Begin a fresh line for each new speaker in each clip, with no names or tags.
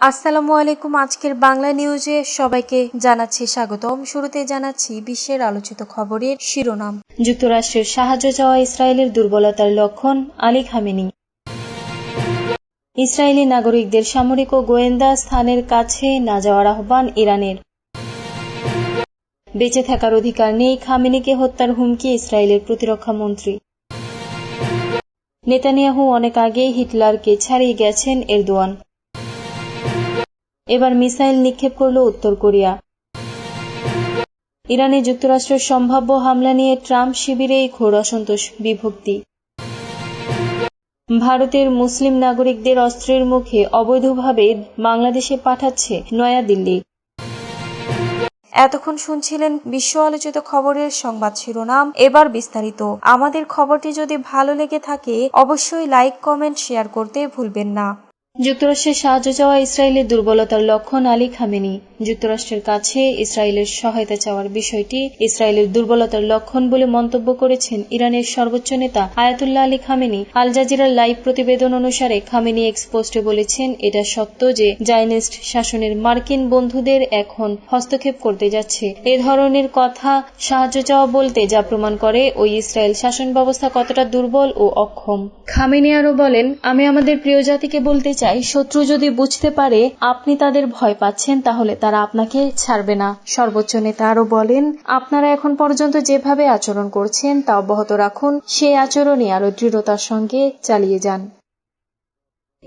আসসালামু আলাইকুম। আজকের বাংলা নিউজে সবাইকে জানাচ্ছি স্বাগতম। শুরুতে জানাচ্ছি বিশ্বের আলোচিত খবরের শিরোনাম।
যুক্তরাষ্ট্রের সাহায্য চাওয়া ইসরায়েলের দুর্বলতার লক্ষণ আলী খামেনি। ইসরায়েলি নাগরিকদের সামরিক ও গোয়েন্দা স্থানের কাছে না যাওয়ার আহ্বান ইরানের। বেঁচে থাকার অধিকার নেই খামেনিকে হত্যার হুমকি ইসরায়েলের প্রতিরক্ষা মন্ত্রী। নেতানিয়াহু অনেক আগেই হিটলারকে ছাড়িয়ে গেছেন এরদোয়ান। এবার মিসাইল নিক্ষেপ করল উত্তর কোরিয়া। ইরানে যুক্তরাষ্ট্রের সম্ভাব্য হামলা নিয়ে ট্রাম্প শিবিরেই ঘোর অসন্তোষ, বিভক্তি। ভারতের মুসলিম নাগরিকদের অস্ত্রের মুখে অবৈধভাবে বাংলাদেশে পাঠাচ্ছে নয়াদিল্লি।
এতক্ষণ শুনছিলেন বিশ্ব আলোচিত খবরের সংবাদ শিরোনাম। এবার বিস্তারিত। আমাদের খবরটি যদি ভালো লেগে থাকে, অবশ্যই লাইক, কমেন্ট, শেয়ার করতে ভুলবেন না।
যুক্তরাষ্ট্রের সাহায্য চাওয়া ইসরায়েলের দুর্বলতার লক্ষণ আলী খামেনি। যুক্তরাষ্ট্রের কাছে ইসরায়েলের সহায়তা চাওয়ার বিষয়টি ইসরায়েলের দুর্বলতার লক্ষণ বলে মন্তব্য করেছেন ইরানের সর্বোচ্চ নেতা আয়াতুল্লাহ আলী খামেনি। আল জাজিরার লাইভ প্রতিবেদন অনুসারে খামেনি এক্সপোস্টে বলেছেন, এটা সত্য যে জাইনিস্ট শাসনের মার্কিন বন্ধুদের এখন হস্তক্ষেপ করতে যাচ্ছে। এ ধরনের কথা সাহায্য চাওয়া বলতে যা প্রমাণ করে ওই ইসরায়েল শাসন ব্যবস্থা কতটা দুর্বল ও অক্ষম। খামেনি আরও বলেন, আমি আমাদের প্রিয় জাতিকে বলতে চাই শত্রু যদি বুঝতে পারে আপনি তাদের ভয় পাচ্ছেন, তাহলে তারা আপনাকে ছাড়বে না। সর্বোচ্চ নেতা আরও বলেন, আপনারা এখন পর্যন্ত যেভাবে আচরণ করছেন তা অব্যাহত রাখুন। সেই আচরণই আরও দৃঢ়তার সঙ্গে চালিয়ে যান।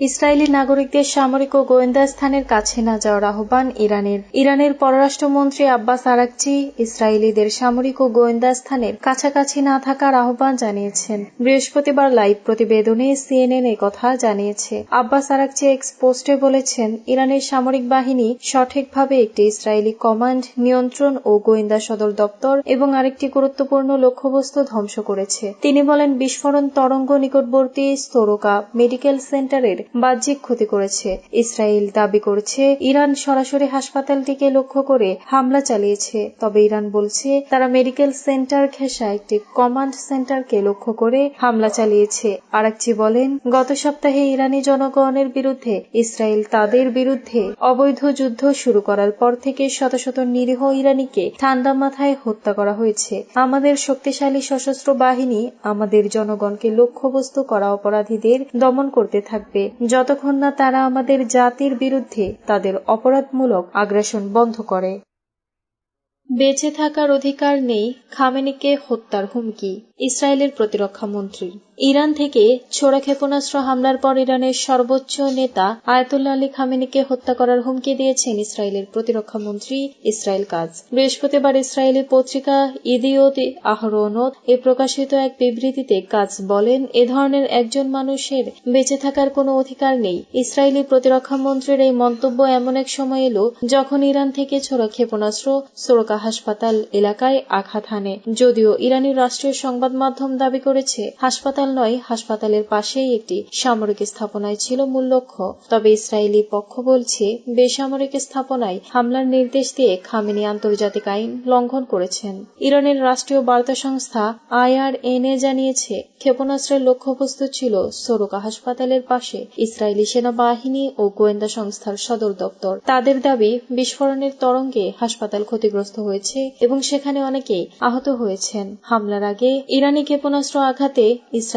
ইসরায়েলি নাগরিকদের সামরিক ও গোয়েন্দা স্থানের কাছে না যাওয়ার আহ্বান ইরানের। ইরানের পররাষ্ট্রমন্ত্রী আব্বাস আরাকচি ইসরায়েলিদের সামরিক ও গোয়েন্দা স্থানের কাছাকাছি না থাকার আহ্বান জানিয়েছেন। বৃহস্পতিবার লাইভ প্রতিবেদনে সিএনএন কথা জানিয়েছে। আব্বাস আরাকচি এক্স পোস্টে বলেছেন, ইরানের সামরিক বাহিনী সঠিকভাবে একটি ইসরায়েলি কমান্ড, নিয়ন্ত্রণ ও গোয়েন্দা সদর দপ্তর এবং আরেকটি গুরুত্বপূর্ণ লক্ষ্যবস্তু ধ্বংস করেছে। তিনি বলেন, বিস্ফোরণ তরঙ্গ নিকটবর্তী স্তোরকা মেডিকেল সেন্টারের বাহ্যিক ক্ষতি করেছে। ইসরায়েল দাবি করছে, ইরান সরাসরি হাসপাতালটিকে লক্ষ্য করে হামলা চালিয়েছে। তবে ইরান বলছে, তারা মেডিকেল সেন্টার ঘেঁষা একটি কমান্ড সেন্টারকে লক্ষ্য করে হামলা চালিয়েছে। আরাকচি বলেন, গত সপ্তাহে ইরানি জনগণের বিরুদ্ধে, ইসরায়েল তাদের বিরুদ্ধে অবৈধ যুদ্ধ শুরু করার পর থেকে শত শত নিরীহ ইরানিকে ঠান্ডা মাথায় হত্যা করা হয়েছে। আমাদের শক্তিশালী সশস্ত্র বাহিনী আমাদের জনগণকে লক্ষ্যবস্তু করা অপরাধীদের দমন করতে থাকবে। যতক্ষণ না তারা আমাদের জাতির বিরুদ্ধে তাদের অপরাধমূলক আগ্রাসন বন্ধ করে। বেঁচে থাকার অধিকার নেই খামেনিকে হত্যার হুমকি, ইসরায়েলের প্রতিরক্ষা মন্ত্রী ইরান থেকে ছোড়া ক্ষেপণাস্ত্র হামলার পর ইরানের সর্বোচ্চ নেতা আয়াতুল্লাহ আলী খামেনিকে হত্যা করার হুমকি দিয়েছেন ইসরায়েলের প্রতিরক্ষা মন্ত্রী ইসরায়েল কাজ। বৃহস্পতিবার ইসরায়েলি পত্রিকা ইদিওত আহরনত এ প্রকাশিত এক বিবৃতিতে কাজ বলেন, এ ধরনের একজন মানুষের বেঁচে থাকার কোনো অধিকার নেই। ইসরায়েলি প্রতিরক্ষা মন্ত্রীর এই মন্তব্য এমন এক সময় এলো যখন ইরান থেকে ছোড়া ক্ষেপণাস্ত্র সোরকা হাসপাতাল এলাকায় আঘাত হানে। যদিও ইরানি রাষ্ট্রীয় সংবাদ মাধ্যম দাবি করেছে, হাসপাতাল নয়, হাসপাতালের পাশেই একটি সামরিক স্থাপনায় ছিল মূল লক্ষ্য। তবে ইসরায়েলি পক্ষ বলছে, বেসামরিক স্থাপনায় হামলার নির্দেশ দিয়ে খামেনি আন্তর্জাতিক আইন লঙ্ঘন করেছেন। ইরানের রাষ্ট্রীয় বার্তা সংস্থা আইআরএনএ জানিয়েছে, ক্ষেপণাস্ত্রের লক্ষ্যবস্তু ছিল সোরকা হাসপাতালের পাশে ইসরায়েলি সেনাবাহিনী ও গোয়েন্দা সংস্থার সদর দপ্তর। তাদের দাবি, বিস্ফোরণের তরঙ্গে হাসপাতাল ক্ষতিগ্রস্ত হয়েছে এবং সেখানে অনেকেই আহত হয়েছেন। হামলার আগে ইরানি ক্ষেপণাস্ত্র আঘাতে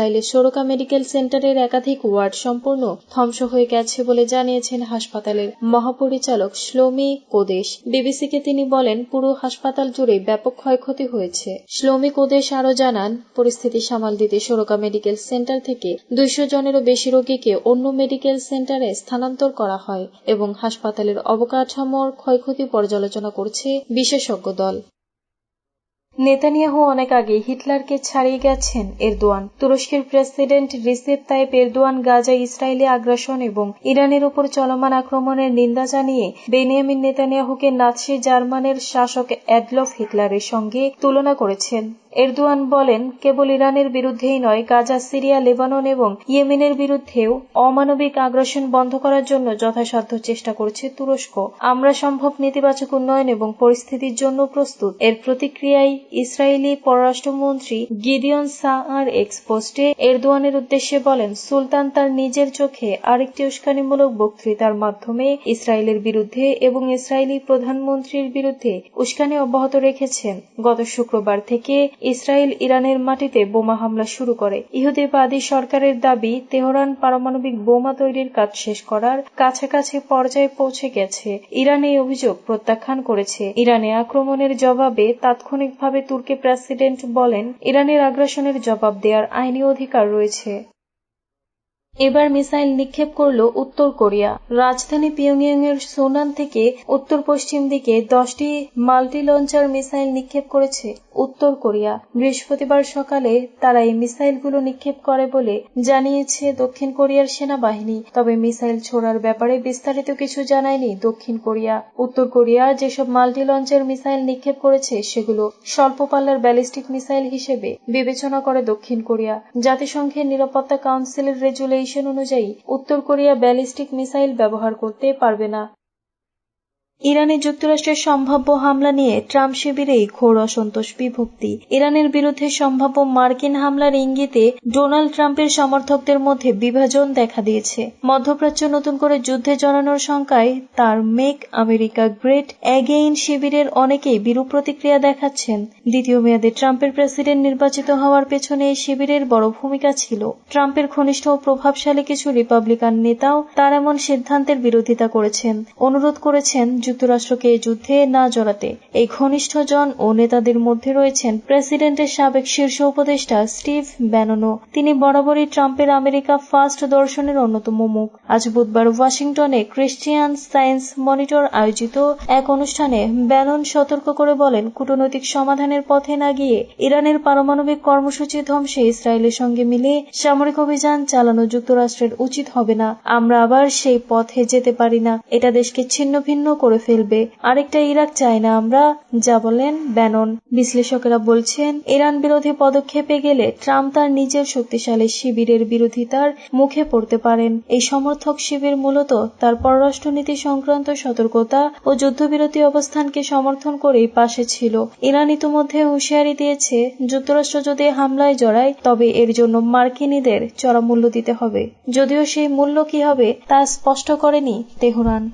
ইসরায়েলের সোরকা মেডিকেল সেন্টারের একাধিক ওয়ার্ড সম্পূর্ণ ধ্বংস হয়ে গেছে বলে জানিয়েছেন হাসপাতালের মহাপরিচালক শ্লোমি কোদেশ। বিবিসিকে তিনি বলেন, পুরো হাসপাতাল জুড়ে ব্যাপক ক্ষয়ক্ষতি হয়েছে। শ্লোমি কোদেশ আরও জানান, পরিস্থিতি সামাল দিতে সোরকা মেডিকেল সেন্টার থেকে দুইশো জনেরও বেশি রোগীকে অন্য মেডিকেল সেন্টারে স্থানান্তর করা হয় এবং হাসপাতালের অবকাঠামোর ক্ষয়ক্ষতি পর্যালোচনা করছে বিশেষজ্ঞ দল। নেতানিয়াহু অনেক আগে হিটলারকে ছাড়িয়ে গেছেন এরদোয়ান। তুরস্কের president Recep Tayyip Erdogan Gaza Israeli আগ্রাসন এবং ইরানের উপর চলমান আক্রমণের নিন্দা জানিয়ে বেনিয়ামিন নেতানিয়াহুকে নাৎসি জার্মানের শাসক অ্যাডলফ হিটলারের সঙ্গে তুলনা করেছেন।
এরদোয়ান বলেন, কেবল ইরানের বিরুদ্ধেই নয়, গাজা, সিরিয়া, লেবানন এবং ইয়েমেনের বিরুদ্ধেও অমানবিক আগ্রাসন বন্ধ করার জন্য যথাসাধ্য চেষ্টা করছে তুরস্ক। আমরা সম্ভব নেতিবাচক উন্নয়ন এবং পরিস্থিতির জন্য প্রস্তুত। এর প্রতিক্রিয়ায় ইসরায়েলি পররাষ্ট্রমন্ত্রী গিদিয়ন সাআর এক্স পোস্টে এরদোয়ানের উদ্দেশ্যে বলেন, সুলতান তার নিজের চোখে আরেকটি উস্কানিমূলক বক্তৃতার মাধ্যমে ইসরায়েলের বিরুদ্ধে এবং ইসরায়েলি প্রধানমন্ত্রীর বিরুদ্ধে উস্কানি অব্যাহত রেখেছেন। গত শুক্রবার থেকে ইসরায়েল ইরানের মাটিতে বোমা হামলা শুরু করে। ইহুদিবাদী সরকারের দাবি, তেহরান পারমাণবিক বোমা তৈরির কাজ শেষ করার কাছাকাছি পর্যায়ে পৌঁছে গেছে। ইরান এই অভিযোগ প্রত্যাখ্যান করেছে। ইরানে আক্রমণের জবাবে তাৎক্ষণিকভাবে তুর্কি প্রেসিডেন্ট বলেন, ইরানের আগ্রাসনের জবাব দেওয়ার আইনি অধিকার রয়েছে। এবার মিসাইল নিক্ষেপ করল উত্তর কোরিয়া। রাজধানী পিয়ংইয়ং এর সোনান থেকে উত্তর পশ্চিম দিকে দশটি মাল্টি লঞ্চার মিসাইল নিক্ষেপ করেছে উত্তর কোরিয়া। বৃহস্পতিবার সকালে তারা এই মিসাইলগুলো নিক্ষেপ করে বলে জানিয়েছে দক্ষিণ কোরিয়ার সেনাবাহিনী। তবে মিসাইল ছোড়ার ব্যাপারে বিস্তারিত কিছু জানায়নি দক্ষিণ কোরিয়া। উত্তর কোরিয়া যেসব মাল্টি লঞ্চার মিসাইল নিক্ষেপ করেছে সেগুলো স্বল্প পাল্লার ব্যালিস্টিক মিসাইল হিসেবে বিবেচনা করে দক্ষিণ কোরিয়া। জাতিসংঘের নিরাপত্তা কাউন্সিলের রেজুলেশন অনুযায়ী উত্তর কোরিয়া ব্যালিস্টিক মিসাইল ব্যবহার করতে পারবে না। ইরানে যুক্তরাষ্ট্রের সম্ভাব্য হামলা নিয়ে ট্রাম্প শিবিরেই ঘোর অসন্তোষ বিভক্তি। ইরানের বিরুদ্ধে সম্ভাব্য মার্কিন হামলার ইঙ্গিতে ডোনাল্ড ট্রাম্পের সমর্থকদের মধ্যে বিভাজন দেখা দিয়েছে। মধ্যপ্রাচ্য নতুন করে যুদ্ধে জড়ানোর শঙ্কায় তার মেক আমেরিকা গ্রেট অ্যাগেইন শিবিরের অনেকেই বিরূপ প্রতিক্রিয়া দেখাচ্ছেন। দ্বিতীয় মেয়াদে ট্রাম্পের প্রেসিডেন্ট নির্বাচিত হওয়ার পেছনে এই শিবিরের বড় ভূমিকা ছিল। ট্রাম্পের ঘনিষ্ঠ ও প্রভাবশালী কিছু রিপাবলিকান নেতাও তার এমন সিদ্ধান্তের বিরোধিতা করেছেন। অনুরোধ করেছেন যুক্তরাষ্ট্রকে যুদ্ধে না জড়াতে, এই ঘনিষ্ঠজন ও নেতাদের মধ্যে রয়েছেন প্রেসিডেন্টের সাবেক শীর্ষ উপদেষ্টা স্টিভ ব্যাননো তিনি বরাবরই ট্রাম্পের আমেরিকা ফার্স্ট দর্শনের অন্যতম মুখ। আজ বুধবার ওয়াশিংটনে ক্রিশ্চিয়ান সায়েন্স মনিটর আয়োজিত এক অনুষ্ঠানে ব্যানন সতর্ক করে বলেন, কূটনৈতিক সমাধানের পথে না গিয়ে ইরানের পারমাণবিক কর্মসূচি ধ্বংসে ইসরায়েলের সঙ্গে মিলে সামরিক অভিযান চালানো যুক্তরাষ্ট্রের উচিত হবে না। আমরা আবার সেই পথে যেতে পারি না। এটা দেশকে ছিন্ন ভিন্ন করে ফেলবে। আরেকটা ইরাক চাই না আমরা, যা বলেন ব্যানন। বিশ্লেষকেরা বলছেন, ইরান বিরোধী পদক্ষেপে গেলে ট্রাম্প তার নিজের শক্তিশালী শিবিরের বিরোধিতার মুখে পড়তে পারেন। এই সমর্থক শিবির মূলত তার পররাষ্ট্রনীতি সংক্রান্ত সতর্কতা ও যুদ্ধবিরতি অবস্থানকে সমর্থন করেই পাশে ছিল। ইরান ইতিমধ্যে হুঁশিয়ারি দিয়েছে, যুক্তরাষ্ট্র যদি হামলায় জড়ায়, তবে এর জন্য মার্কিনীদের চড়া মূল্য দিতে হবে। যদিও সেই মূল্য কি হবে, তা স্পষ্ট করেনি তেহরান।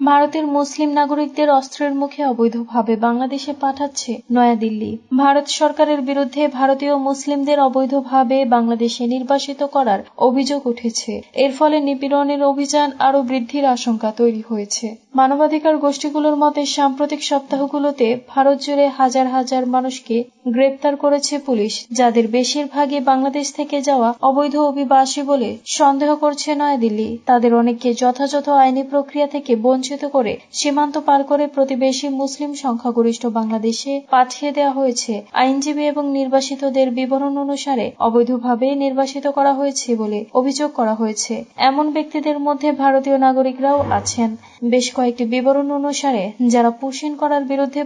ভারতের মুসলিম নাগরিকদের অস্ত্রের মুখে অবৈধভাবে বাংলাদেশে পাঠাচ্ছে নয়াদিল্লি। ভারত সরকারের বিরুদ্ধে ভারতীয় মুসলিমদের অবৈধভাবে বাংলাদেশে নির্বাসিত করার অভিযোগ উঠেছে। এর ফলে নিপীড়নের অভিযান আরও বৃদ্ধির আশঙ্কা তৈরি হয়েছে। মানবাধিকার গোষ্ঠীগুলোর মতে, সাম্প্রতিক সপ্তাহগুলোতে ভারত জুড়ে হাজার হাজার মানুষকে গ্রেপ্তার করেছে পুলিশ, যাদের বেশিরভাগই বাংলাদেশ থেকে যাওয়া অবৈধ অভিবাসী বলে সন্দেহ করছে নয়াদিল্লি। তাদের অনেককে যথাযথ আইনি প্রক্রিয়া থেকে বঞ্চিত করে সীমান্ত পার করে প্রতিবেশী মুসলিম সংখ্যাগরিষ্ঠ বাংলাদেশে পাঠিয়ে দেওয়া হয়েছে। আইনজীবী এবং নির্বাসিতদের বিবরণ অনুসারে অবৈধভাবে নির্বাসিত করা হয়েছে বলে অভিযোগ করা হয়েছে। এমন ব্যক্তিদের মধ্যে ভারতীয় নাগরিকরাও আছেন। বেশ কয়েকটি বিবরণ অনুসারে, যারা পুশিন করার বিরুদ্ধে